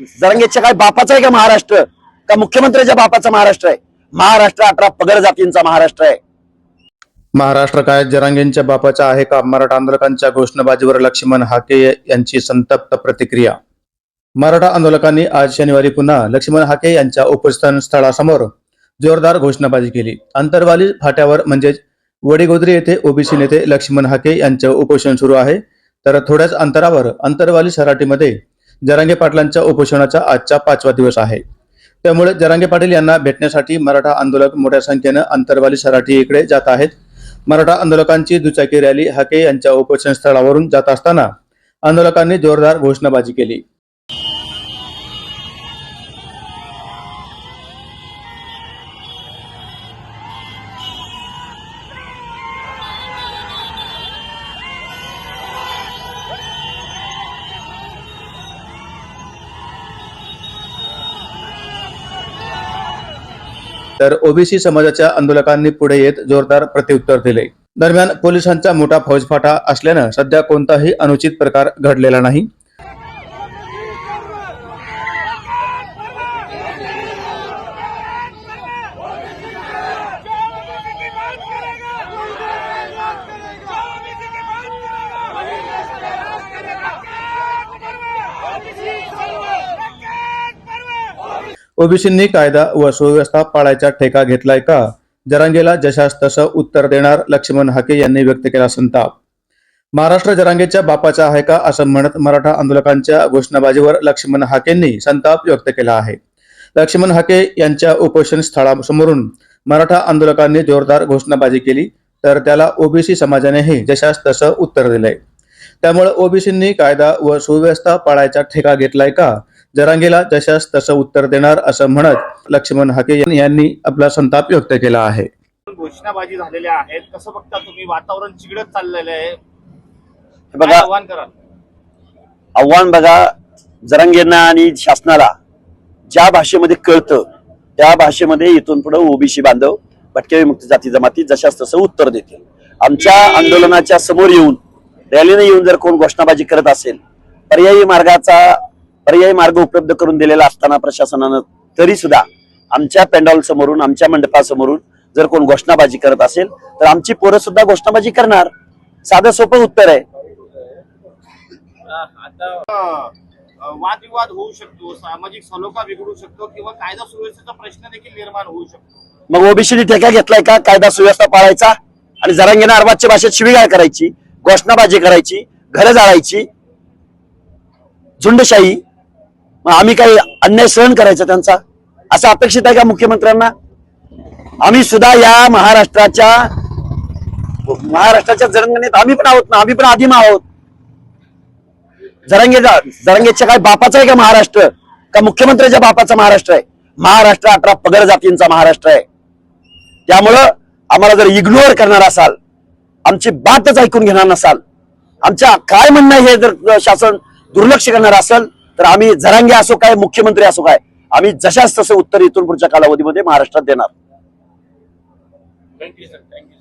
जरंगेच्या काय बापाचा आहे का महाराष्ट्र? का मुख्यमंत्र्याच्या बापाचा महाराष्ट्र आहे? महाराष्ट्र अठरा पगड जातींचा महाराष्ट्र आहे. महाराष्ट्र काय जरांगेंच्या बापाचा आहे का? मराठा आंदोलकांच्या घोषणाबाजीवर लक्ष्मण हाके यांची संतप्त प्रतिक्रिया. मराठा आंदोलकांनी आज शनिवारी पुन्हा लक्ष्मण हाके यांच्या उपस्थान स्थळासमोर जोरदार घोषणाबाजी केली. अंतरवाली फाट्यावर म्हणजेच वडीगोद्री येथे ओबीसी नेते लक्ष्मण हाके यांचे उपोषण सुरू आहे. तर थोड्याच अंतरावर अंतरवाली सराटीमध्ये जरांगे पाटलांच्या उपोषणाचा आजचा पाचवा दिवस आहे. त्यामुळे जरांगे पाटील यांना भेटण्यासाठी मराठा आंदोलक मोठ्या संख्येनं अंतरवाली सराठी इकडे जात आहेत. मराठा आंदोलकांची दुचाकी रॅली हाके यांच्या उपोषण स्थळावरून जात असताना आंदोलकांनी जोरदार घोषणाबाजी केली. तर ओबीसी समाजाच्या आंदोलकांनी पुढे येत जोरदार प्रत्युत्तर दिले. दरम्यान पोलिसांचा मोठा फौजफाटा असल्यानं सध्या कोणताही अनुचित प्रकार घडलेला नाही. ओबीसींनी कायदा व सुव्यवस्था पाळायचा ठेका घेतलाय का? जरांगेला जशास तसं उत्तर देणार लक्ष्मण हाके यांनी व्यक्त केला संताप. महाराष्ट्र जरांगेच्या बापाचा आहे का असं म्हणत मराठा आंदोलकांच्या घोषणाबाजीवर लक्ष्मण हाकेंनी संताप व्यक्त केला आहे. लक्ष्मण हाके यांच्या उपोषण स्थळासमोरून मराठा आंदोलकांनी जोरदार घोषणाबाजी केली तर त्याला ओबीसी समाजानेही जशास तसं उत्तर दिलंय. त्यामुळे ओबीसींनी कायदा व सुव्यवस्था पाळायचा ठेका घेतलाय का? जरांगेला जशास तसं उत्तर देणार असं म्हणत लक्ष्मण हाके यांनी आपला संताप व्यक्त केला आहे. घोषणाबाजी झालेल्या आहेत. कसं बघता तुम्ही? वातावरण चिघळत चाललेलं आहे. हे बघा आव्हान कराल? आव्हान बघा जरांगेंना आणि शासनाला ज्या भाषेमध्ये कळतं त्या भाषेमध्ये इथून पुढे ओबीसी बांधव भटक्या विमुक्त जाती जमाती जशास तसं उत्तर देतील. आमच्या आंदोलनाच्या समोर येऊन रॅलीने येऊन जर कोण घोषणाबाजी करत असेल पर्यायी मार्गाचा पर्यायी मार्ग उपलब्ध करून दिलेला असताना प्रशासनानं तरी सुद्धा आमच्या पेंडॉल समोरून आमच्या मंडपासमोरून जर कोण घोषणाबाजी करत असेल तर आमची पोरं सुद्धा घोषणाबाजी करणार. साधं सोपं उत्तर आहे. वादविवाद होऊ शकतो सामाजिक सलोखा बिघडू शकतो किंवा कायदा सुव्यवस्थेचा प्रश्न देखील निर्माण होऊ शकतो. मग ओबीसीने ठेका घेतलाय का? कायदा सुव्यवस्था पाळायचा? आणि जरांगीने अरबाजच्या भाषेत शिवीगाळ करायची घोषणाबाजी करायची घरं जाळायची झुंडशाही मग आम्ही काही अन्याय सहन करायचा त्यांचा? असं अपेक्षित आहे का मुख्यमंत्र्यांना? आम्ही सुद्धा या महाराष्ट्राच्या महाराष्ट्राच्या जरंगणीत आम्ही पण आहोत ना आम्ही पण आदिम आहोत. जरंगे जरंगेच्या काय बापाचा आहे का महाराष्ट्र? का मुख्यमंत्र्याच्या बापाचा महाराष्ट्र आहे? महाराष्ट्र अठरा पगड जातींचा महाराष्ट्र आहे. त्यामुळं आम्हाला जर इग्नोर करणार असाल आमची बातच ऐकून घेणार नसाल आमच्या काय म्हणणं आहे हे जर शासन दुर्लक्ष करणार असेल तर आम्ही जरांगे असो काय मुख्यमंत्री असो काय आम्ही जशाच तसं उत्तर इथून पुढच्या कालावधीमध्ये महाराष्ट्रात देणार. Thank you sir thank you